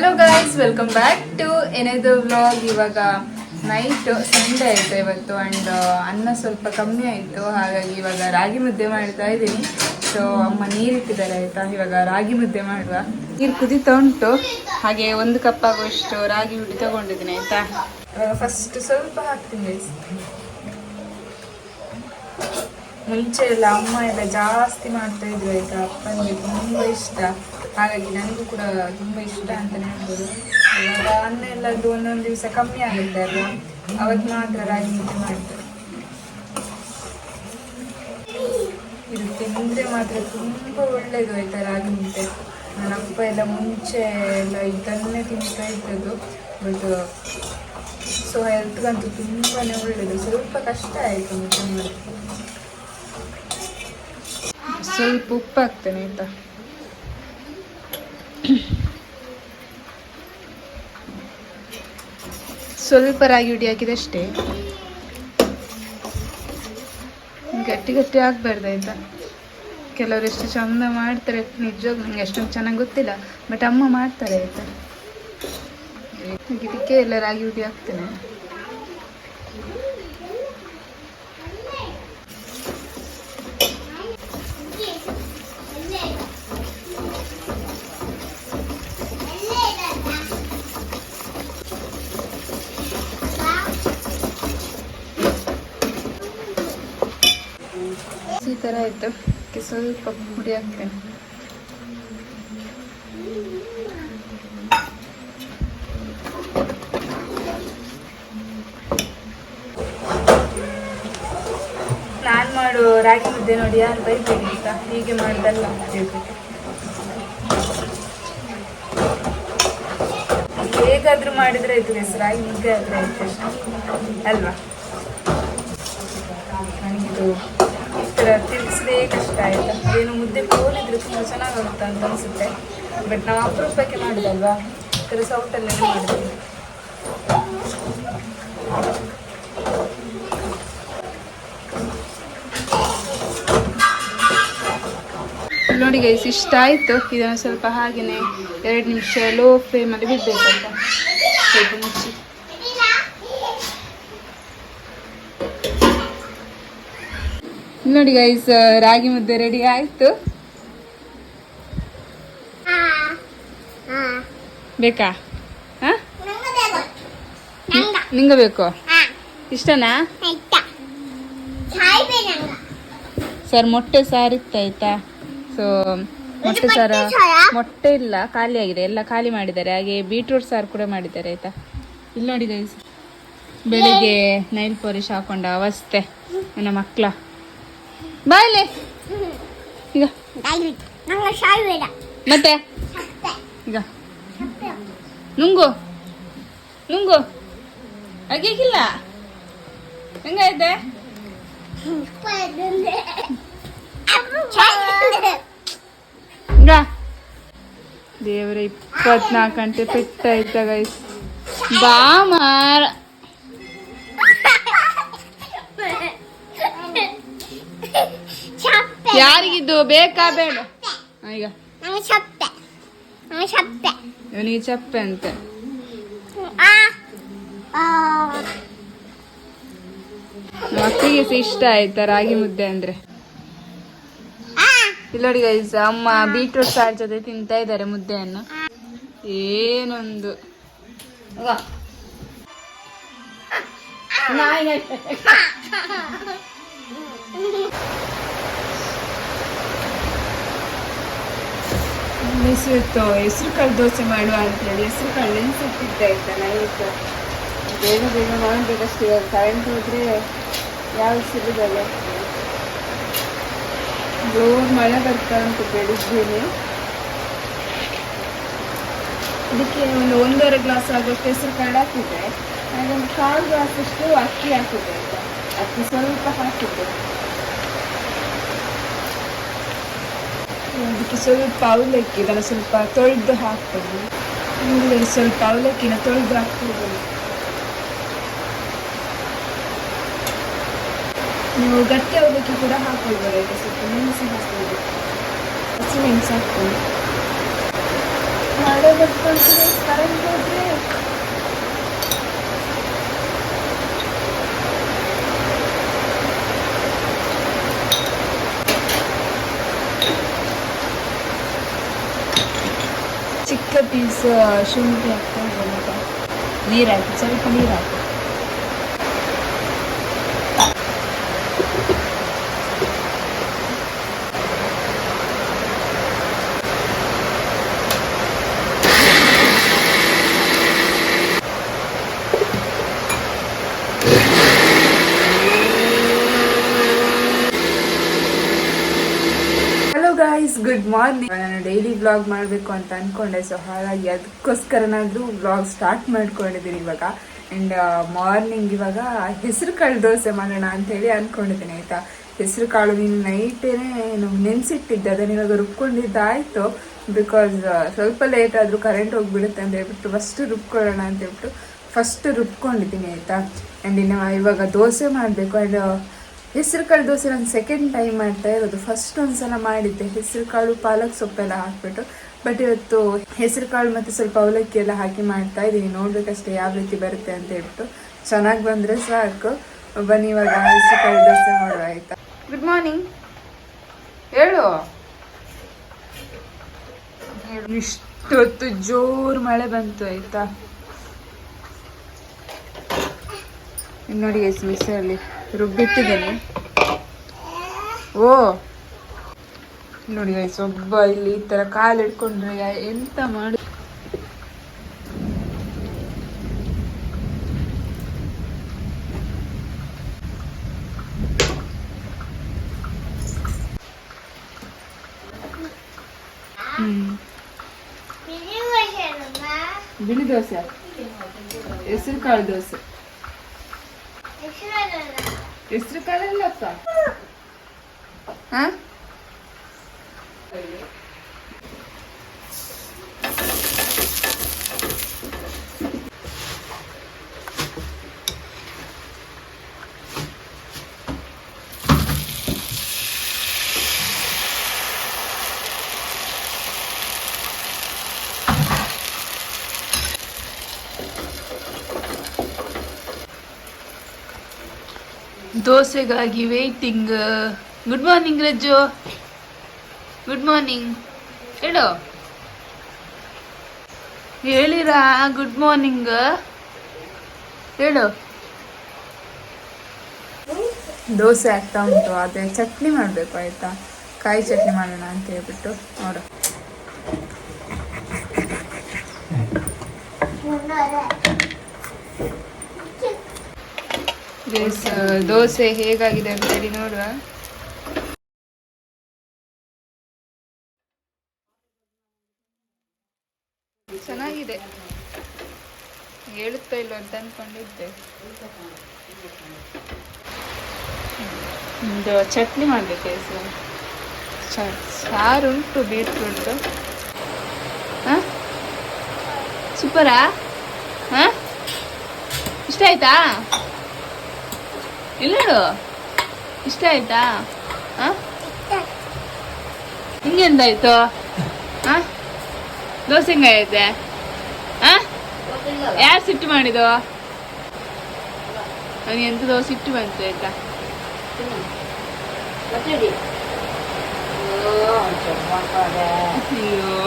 Hello guys welcome back to ಏನೇದು vlog ಇವಾಗ night Sunday ಆಯಿತು ಇವತ್ತು ಆ್ಯಂಡ್ ಅನ್ನ ಸ್ವಲ್ಪ ಕಮ್ಮಿ ಆಯಿತು. ಹಾಗಾಗಿ ಇವಾಗ ರಾಗಿ ಮುದ್ದೆ ಮಾಡ್ತಾ ಇದ್ದೀನಿ. ಸೊ ಅಮ್ಮ ನೀರಿಟ್ಟಿದ್ದಾರೆ ಆಯಿತಾ? ಇವಾಗ ರಾಗಿ ಮುದ್ದೆ ಮಾಡುವ. ನೀರು ಕುದೀತಾ ಉಂಟು. ಹಾಗೆ ಒಂದು ಕಪ್ ಆಗುವಷ್ಟು ರಾಗಿ ಹುಡಿ ತಗೊಂಡಿದ್ದೀನಿ ಆಯಿತಾ? ಫಸ್ಟ್ ಸ್ವಲ್ಪ ಹಾಕ್ತೀನಿ ಗೈಸ್ ಮುಂಚೆ ಎಲ್ಲ ಅಮ್ಮ ಎಲ್ಲ ಜಾಸ್ತಿ ಮಾಡ್ತಾ ಇದ್ರು ಆಯ್ತಾ? ಅಪ್ಪನಿಗೆ ತುಂಬ ಇಷ್ಟ. ಹಾಗಾಗಿ ನನಗೂ ಕೂಡ ತುಂಬ ಇಷ್ಟ ಅಂತ ಹೇಳ್ಬೋದು. ಇವಾಗ ಅನ್ನ ಎಲ್ಲದ್ದು ಒಂದೊಂದು ದಿವಸ ಕಮ್ಮಿ ಆಗುತ್ತೆ ಅಲ್ವಾ? ಅವತ್ತು ಮಾತ್ರ ರಾಗಿ ಮುದ್ದೆ ಮಾಡ್ತಾರೆ. ಇದು ತಿಂದರೆ ಮಾತ್ರ ತುಂಬ ಒಳ್ಳೆಯದು ಆಯ್ತಾ ರಾಗಿ ಮುದ್ದೆ? ನನ್ನ ಅಪ್ಪ ಎಲ್ಲ ಮುಂಚೆ ಎಲ್ಲ ಇದನ್ನೇ ತಿಂತಾ ಇದ್ದದ್ದು. ಬಟ್ ಸೊ ಹೆಲ್ತ್ಗಂತೂ ತುಂಬಾ ಒಳ್ಳೆಯದು ಸ್ವಲ್ಪ ಕಷ್ಟ ಆಯಿತು ಮುದ್ದೆ ಸ್ವಲ್ಪ ಉಪ್ಪು ಹಾಕ್ತೇನೆ ಆಯ್ತಾ? ಸ್ವಲ್ಪ ರಾಗಿ ಹುಡಿ ಹಾಕಿದೆ ಅಷ್ಟೇ ಗಟ್ಟಿ ಗಟ್ಟಿ ಆಗ್ಬಾರ್ದು ಆಯ್ತಾ? ಕೆಲವರು ಎಷ್ಟು ಚಂದ ಮಾಡ್ತಾರೆ, ನಿಜವಾಗ್ಲೂ ನಂಗೆ ಅಷ್ಟೊಂದು ಚೆನ್ನಾಗಿ ಗೊತ್ತಿಲ್ಲ ಬಟ್ ಅಮ್ಮ ಮಾಡ್ತಾರೆ ಆಯ್ತಾ? ಇದಕ್ಕೆ ಎಲ್ಲ ರಾಗಿ ಹುಡಿ ಹಾಕ್ತೇನೆ. ಥರ ಇತ್ತು. ಸ್ವಲ್ಪ ಪುಡಿ ಹಾಕ್ತೇನೆ ನಾನು ಮಾಡೋ ರಾಗಿ ಮುದ್ದೆ ನೋಡಿ, ಯಾರು ಬೈಕ್ ಅಂತ. ಹೀಗೆ ಮಾಡ್ದಲ್ಲ ಹೇಗಾದ್ರೂ ಮಾಡಿದ್ರೆ ಆಯ್ತು ಹೆಸರು, ರಾಗಿ ಮುದ್ದೆ ಆಯ್ತು. ಅಲ್ವಾ? ನನಗಿದು ತಿರ್ಗಿಸದೇ ಕಷ್ಟ ಆಯ್ತು. ಏನು ಮುದ್ದೆ ಕೋಲಿದ್ರೆ ತುಂಬ ಚೆನ್ನಾಗಾಗುತ್ತೆ ಅಂತ ಅನಿಸುತ್ತೆ. ಬಟ್ ನಾವು ಅಪರೂಪಕ್ಕೆ ಮಾಡಿದಲ್ವಾ? ಕರೆ ಥರ ಸೌಟಲ್ಲೇ ಮಾಡಿದ್ವಿ ನೋಡಿ ಗೈಸ್ ಇಷ್ಟ ಆಯಿತು. ಇದನ್ನು ಸ್ವಲ್ಪ ಹಾಗೆಯೇ ಎರಡು ನಿಮಿಷ ಲೋ ಫ್ಲೇಮಲ್ಲಿ ಬಿಡಬೇಕಂತ. ಮುಚ್ಚಿ. ನೋಡಿ ಗೈಸ್ ರಾಗಿ ಮುದ್ದೆ ರೆಡಿ ಆಯ್ತು. ಬೇಕಾ? ಹಾ ನಿಂಗ. ಬೇಕು? ಇಷ್ಟನಾ? ಸರ್ ಮೊಟ್ಟೆ ಸಾರು ಇತ್ತಾಯ್ತಾ ಸೊ ಮೊಟ್ಟೆ ಸಾರ ಮೊಟ್ಟೆ ಇಲ್ಲ ಖಾಲಿ ಆಗಿದೆ. ಎಲ್ಲ ಖಾಲಿ ಮಾಡಿದ್ದಾರೆ. ಹಾಗೆ ಬೀಟ್ರೂಟ್ ಸಾರು ಕೂಡ ಮಾಡಿದ್ದಾರೆ ಆಯ್ತಾ? ಇಲ್ಲಿ ನೋಡಿ ಗೈಸ್ ಬೆಳಿಗ್ಗೆ ನೈಲ್ ಪಾಲಿಶ್ ಹಾಕೊಂಡ ಅವಸ್ಥೆ. ನನ್ನ ಮಕ್ಕಳ ಬಾಯ್ಲೆ ಈಗ. ಮತ್ತೆ? ಈಗ. ನುಂಗು. ನುಂಗು. ಅಗೇಕಿಲ್ಲ ಹೆಂಗೈತೆ ಈಗ ದೇವರ ಇಪ್ಪತ್ನಾಲ್ಕು ಗಂಟೆ ಪೆಟ್ಟ ಇದ್ದ ಗೈಸ್ ಬಾ ಮಾರ. ಯಾರಿಗಿದ್ದು ಬೇಕಾ ಬೇಡ. ಈಗ. ಇವನಿಗೆ ಚಪ್ಪೆ ಅಂತೆ. ಮಕ್ಕಳಿಗೆ ಇಷ್ಟ ಆಯ್ತಾ ರಾಗಿ ಮುದ್ದೆ ಅಂದ್ರೆ? ಇಲ್ಲಿ ನೋಡಿ ಗೈಸ್ ಅಮ್ಮ ಬೀಟ್ರೂಟ್ ಸಾರ್ ಜೊತೆ ತಿಂತಾ ಇದ್ದಾರೆ ಮುದ್ದೆಯನ್ನು. ಏನೊಂದು. ಇವತ್ತು ಹೆಸರು ಕಾಳು ದೋಸೆ ಮಾಡುವ ಅಂತೇಳಿ ಹೆಸರು ಕಾಳು ನೆನ್ಸಿಟ್ಟಿದ್ದೆ ಆಯ್ತಾ ನೈಟ್ ಬೇಗ ಬೇಗ ಮಾಡಬೇಕಷ್ಟು, ಇವಾಗ ಕರೆಂಟ್ ಹೋದ್ರೆ ಯಾವ ಸಿಗುದಲ್ಲ ಜೋರ್ ಮಳೆ ಬರ್ತಾ ಉಂಟು ಬೆಳಿಗ್ಗೆನೆ. ಅದಕ್ಕೆ ಒಂದು ಒಂದೂವರೆ ಗ್ಲಾಸ್ ಆಗೋಷ್ಟು ಹೆಸರು ಕಾಳು ಹಾಕಿದ್ದೆ. ಹಾಗೆ ಒಂದು ಕಾಲು ಗ್ಲಾಸ್ ಅಷ್ಟು ಅಕ್ಕಿ ಹಾಕಿದ್ದೆ ಆಯ್ತಾ. ಅಕ್ಕಿ ಸ್ವಲ್ಪ ಹಾಕಿದ್ದೆ. ಅದಕ್ಕೆ ಸ್ವಲ್ಪ ಅವಲಕ್ಕಿ ಇದನ್ನು ಸ್ವಲ್ಪ ತೊಳೆದು ಹಾಕ್ತೇನೆ. ಇಲ್ಲಿ ಸ್ವಲ್ಪ ಅವಲಕ್ಕಿನ ತೊಳೆದು ಹಾಕ್ತಿದ್ದೇನೆ ನೀವು ಗಟ್ಟಿ ಅವಲಕ್ಕಿ ಕೂಡ ಹಾಕೊಳ್ಬೋದು ಅದಕ್ಕೆ ಸ್ವಲ್ಪ ಮೆಣಸು ಹಾಕ್ಬೋದು. ಹಸಿಮೆಣಸು ಹಾಕ್ತೀನಿ. ಮಳೆ ಬರ್ಕೊಳ್ತೀವಿ ಕರೆಂಟ್ ಹೋದ್ರೆ ಚಿಕ್ಕ ಪೀಸ್ ಶುಂಠಿ ಹಾಕ್ಕೊಂಡು ನೀರು ಹಾಕಿ ಸ್ವಲ್ಪ ನೀರು ಹಾಕಿ ಹಲೋ ಗಾಯ್ಸ್ ಗುಡ್ ಮಾರ್ನಿಂಗ್ ನಾನು ಡೈಲಿ ವ್ಲಾಗ್ ಮಾಡಬೇಕು ಅಂತ ಅನ್ಕೊಂಡೆ. ಸೊ ಹಾಗಾಗಿ ಅದಕ್ಕೋಸ್ಕರನಾದ್ರೂ ವ್ಲಾಗ್ ಸ್ಟಾರ್ಟ್ ಮಾಡ್ಕೊಂಡಿದ್ದೀನಿ ಇವಾಗ. ಅಂಡ್ ಮಾರ್ನಿಂಗ್ ಇವಾಗ ಹೆಸರು ಕಾಳು ದೋಸೆ ಮಾಡೋಣ ಅಂತ ಹೇಳಿ ಅನ್ಕೊಂಡಿದ್ದೀನಿ, ಆಯ್ತಾ? ಹೆಸರು ಕಾಳು ನೀನು ನೈಟೇನೆ ನೆನ್ಸಿಟ್ಟಿದ್ದೆ. ಅದನ್ನು ಇವಾಗ ರುಬ್ಕೊಂಡಿದ್ದಾಯ್ತು ಬಿಕಾಸ್ ಸ್ವಲ್ಪ ಲೇಟ್ ಆದರೂ ಕರೆಂಟ್ ಹೋಗ್ಬಿಡುತ್ತೆ ಅಂತ ಹೇಳ್ಬಿಟ್ಟು ಫಸ್ಟ್ ರುಬ್ಕೊಳ್ಳೋಣ ಅಂತ ಹೇಳ್ಬಿಟ್ಟು ಫಸ್ಟ್ ರುಬ್ಕೊಂಡಿದ್ದೀನಿ, ಆಯ್ತಾ? ಆ್ಯಂಡ್ ಇನ್ನು ಇವಾಗ ದೋಸೆ ಮಾಡಬೇಕು. ಅಂಡ್ ಹೆಸರು ಕಾಳು ದೋಸೆ ನಾನು ಸೆಕೆಂಡ್ ಟೈಮ್ ಮಾಡ್ತಾ ಇರೋದು. ಫಸ್ಟ್ ಒಂದ್ಸಲ ಮಾಡಿದ್ದೆ. ಹೆಸರು ಕಾಳು, ಪಾಲಕ್ ಸೊಪ್ಪೆಲ್ಲ ಹಾಕ್ಬಿಟ್ಟು. ಬಟ್ ಇವತ್ತು ಹೆಸರು ಕಾಳು ಮತ್ತು ಸ್ವಲ್ಪ ಅವಲಕ್ಕಿ ಎಲ್ಲ ಹಾಕಿ ಮಾಡ್ತಾ ಇದ್ದೀನಿ ನೋಡ್ಬೇಕಷ್ಟೇ ಯಾವ ರೀತಿ ಬರುತ್ತೆ ಅಂತ ಹೇಳ್ಬಿಟ್ಟು. ಚೆನ್ನಾಗಿ ಬಂದರೆ ಸಾಕು. ಬನ್ನಿ ಇವಾಗ ಹೆಸರು ಕಾಳು ದೋಸೆ ಮಾಡುವ ಆಯಿತಾ? ಗುಡ್ ಮಾರ್ನಿಂಗ್ ಹೇಳು. ಇಷ್ಟೊತ್ತು ಜೋರು ಮಳೆ ಬಂತು ಆಯಿತಾ? ನೋಡಿ ಎಸ್ ಮಿಕ್ಸರಲ್ಲಿ ರುಬ್ಬಿಟ್ಟಿದ್ದೇನೆ. ಓ. ನೋಡಿ ಗೈಸ್ ಒಬ್ಬ ಇಲ್ಲಿ ಈ ತರ ಕಾಲು ಇಟ್ಕೊಂಡ್ರೆ ಎಂತ ಮಾಡಿ ಹ್ಮ್. ಬಿಳಿ ದೋಸೆ. ಹೆಸರು ಕಾಳು ದೋಸೆ. ಹೆಸರು ಕಾಳಲ್ಲಪ್ಪ ಹಾ ದೋಸೆಗಾಗಿ waiting good morning Rajju. Good morning ಹೇಳು. ಹೇಳಿರಾ? ಗುಡ್ ಮಾರ್ನಿಂಗ್ ಹೇಳು. ದೋಸೆ ಆಗ್ತಾ ಉಂಟು ಅದೇ ಚಟ್ನಿ ಮಾಡಬೇಕು, ಆಯ್ತಾ? ಕಾಯಿ ಚಟ್ನಿ ಮಾಡೋಣ ಅಂತ ಹೇಳ್ಬಿಟ್ಟು, ನೋಡು. ದೋಸೆ ಹೇಗಾಗಿದೆ ಅಂತ ಹೇಳಿ ನೋಡುವ. ಚೆನ್ನಾಗಿದೆ. ಹೇಳುತ್ತಾ ಇಲ್ಲ ಅಂತ ಅನ್ಕೊಂಡಿದ್ದೆ. ಒಂದು ಚಟ್ನಿ ಮಾಡಬೇಕು ಸರ್ ಸಾರು ಉಂಟು ಬೀಟ್ರೂಟ್ ಹಾಂ? ಸೂಪರಾ? ಹಾ? ಇಷ್ಟ ಆಯ್ತಾ? ಇಲ್ಲ ಇಷ್ಟ ಆಯ್ತಾ? ಹಿಂಗೆಂದಾಯ್ತು? ಆ? ದೋಸೆ ಹೆಂಗಾಯ್ತೆ ಆ? ಯಾರು ಸಿಟ್ಟು ಮಾಡಿದು ನನಗೆ ಎಂತ ದೋಸೆ ಇಟ್ಟು ಬಂತು ಆಯ್ತಾ? ಅಯ್ಯೋ.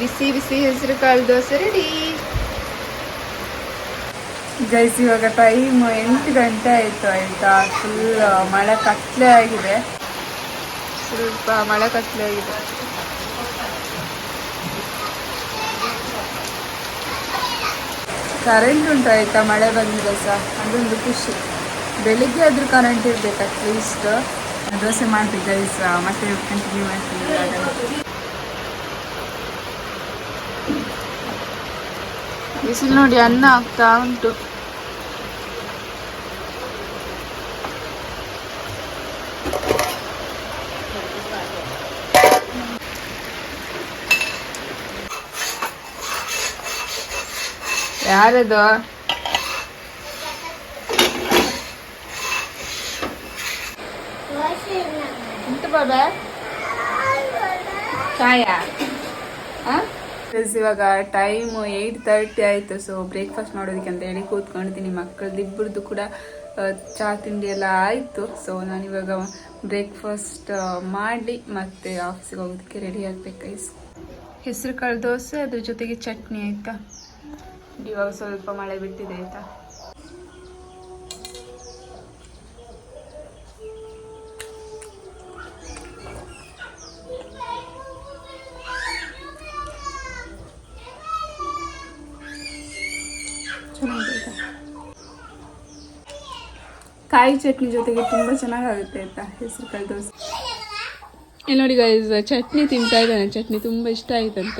ಬಿಸಿ ಬಿಸಿ ಹೆಸರು ಕಾಳು ದೋಸೆ ರೆಡಿ ಗೈಸ್ ಇವಾಗ ಟೈಮ್ ಎಂಟು ಗಂಟೆ ಆಯ್ತು ಆಯ್ತಾ? ಫುಲ್ ಮಳೆ ಕತ್ಲೆ ಆಗಿದೆ. ಸ್ವಲ್ಪ ಮಳೆ ಕತ್ಲೆ ಆಗಿದೆ. ಕರೆಂಟ್ ಉಂಟು ಆಯ್ತಾ? ಮಳೆ ಬಂದಿದೆ ಸಹ ಅದೊಂದು ಖುಷಿ. ಬೆಳಿಗ್ಗೆ ಆದ್ರೂ ಕರೆಂಟ್ ಇರ್ಬೇಕು ಅಟ್ಲೀಸ್ಟ್ ದೋಸೆ ಮಾಡ್ತೀವಿ ಗೈಸ್ ಮತ್ತೆ ಕಂಟಿನ್ಯೂ ಮಾಡ್ತೀವಿ. ಬಿಸಿಲು ನೋಡಿ ಅನ್ನ ಆಗ್ತಾ ಉಂಟು ಯಾರದು ಬಾಬಾ ಚಾಯ ಇವಾಗ ಟೈಮ್ ಏಯ್ಟ್ ತರ್ಟಿ ಆಯಿತು. ಸೊ ಬ್ರೇಕ್ಫಾಸ್ಟ್ ಮಾಡೋದಕ್ಕೆ ಅಂತ ಹೇಳಿ ಕೂತ್ಕೊಂಡಿದ್ದೀನಿ. ಮಕ್ಕಳದ್ದು ಇಬ್ಬರದ್ದು ಕೂಡ ಚಹಾ ತಿಂಡಿ ಎಲ್ಲ ಆಯಿತು. ಸೊ ನಾನಿವಾಗ ಬ್ರೇಕ್ಫಾಸ್ಟ್ ಮಾಡಿ ಮತ್ತೆ ಆಫೀಸಿಗೆ ಹೋಗೋದಕ್ಕೆ ರೆಡಿ ಆಗಬೇಕು ಹೆಸರು ಕಾಳು ದೋಸೆ ಅದ್ರ ಜೊತೆಗೆ ಚಟ್ನಿ ಆಯಿತಾ? ಇವಾಗ ಸ್ವಲ್ಪ ಮಳೆ ಬಿಟ್ಟಿದೆ ಆಯಿತಾ ಚೆನ್ನಾಗಿದೆ ಕಾಯಿ ಚಟ್ನಿ ಜೊತೆಗೆ ತುಂಬ ಚೆನ್ನಾಗಾಗುತ್ತೆ ಆಯ್ತಾ ಹೆಸರು ಕಾಳು ದೋಸೆ ಇಲ್ಲಿ ನೋಡಿ ಗೈಸ್ ಚಟ್ನಿ ತಿಂತಾ ಇದ್ದಾನೆ. ಚಟ್ನಿ ತುಂಬ ಇಷ್ಟ ಆಯ್ತಂತ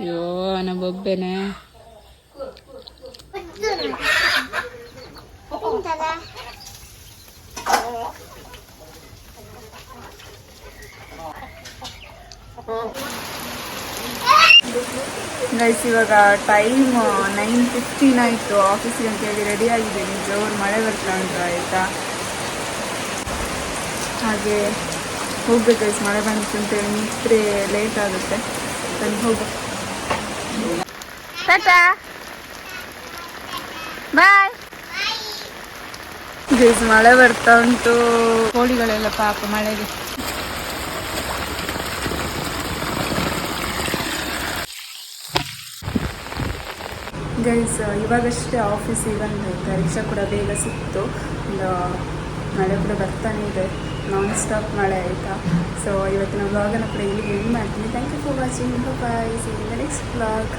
ಅಯ್ಯೋ ಅವನ ಬೊಬ್ಬೆನೆ. ಗೈಸ್ ಇವಾಗ ಟೈಮ್ ನೈನ್ ಫಿಫ್ಟೀನ್ ಆಯಿತು ಆಫೀಸಿಗೆ ಅಂತ ಹೇಳಿ ರೆಡಿ ಆಗಿದ್ದೀನಿ ಜೋರು ಮಳೆ ಬರ್ತಾ ಉಂಟು ಆಯಿತಾ? ಹಾಗೆ ಹೋಗ್ಬೇಕು ಗೈಸ್ ಮಳೆ ಬಂತು ಅಂತೇಳಿ ನಿಂತ್ರೆ ಲೇಟ್ ಆಗುತ್ತೆ. ನಾನು ಹೋಗು. ಟಾಟಾ. ಬಾಯ್. ಗೈಸ್ ಮಳೆ ಬರ್ತಾ ಉಂಟು. ಕೋಳಿಗಳೆಲ್ಲ ಪಾಪ ಮಳೆಗೆ. ಗೈಸ್ ಇವಾಗಷ್ಟೇ ಆಫೀಸಿಗೆ ಬಂದು ಪರೀಕ್ಷೆ ಕೂಡ ಬೇಗ ಸಿಕ್ತು. ಮಳೆ ಕೂಡ ಬರ್ತಾನೆ ಇದೆ. ನಾನ್ ಸ್ಟಾಪ್ ಮಳೆ ಆಯಿತಾ? ಸೊ ಇವತ್ತಿನ ವ್ಲಾಗನ್ನು ಕೂಡ ಇಲ್ಲಿಗೆ ಎಂಡ್ ಮಾಡ್ತೀನಿ. Thank you for watching bye see next vlog